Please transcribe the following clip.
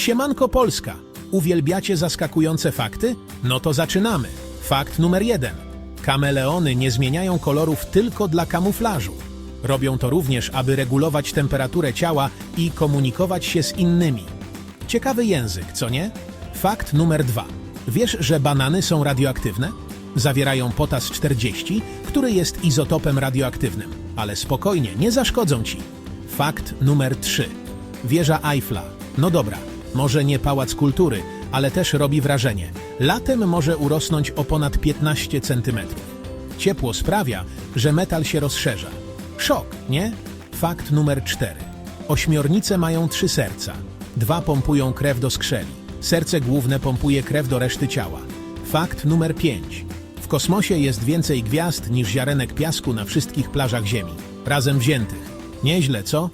Siemanko Polska. Uwielbiacie zaskakujące fakty? No to zaczynamy. Fakt numer jeden. Kameleony nie zmieniają kolorów tylko dla kamuflażu. Robią to również, aby regulować temperaturę ciała i komunikować się z innymi. Ciekawy język, co nie? Fakt numer dwa. Wiesz, że banany są radioaktywne? Zawierają potas 40, który jest izotopem radioaktywnym. Ale spokojnie, nie zaszkodzą ci. Fakt numer 3. Wieża Eiffla. No dobra, może nie pałac kultury, ale też robi wrażenie. Latem może urosnąć o ponad 15 cm. Ciepło sprawia, że metal się rozszerza. Szok, nie? Fakt numer 4. Ośmiornice mają trzy serca. Dwa pompują krew do skrzeli. Serce główne pompuje krew do reszty ciała. Fakt numer 5. W kosmosie jest więcej gwiazd niż ziarenek piasku na wszystkich plażach Ziemi. Razem wziętych. Nieźle, co?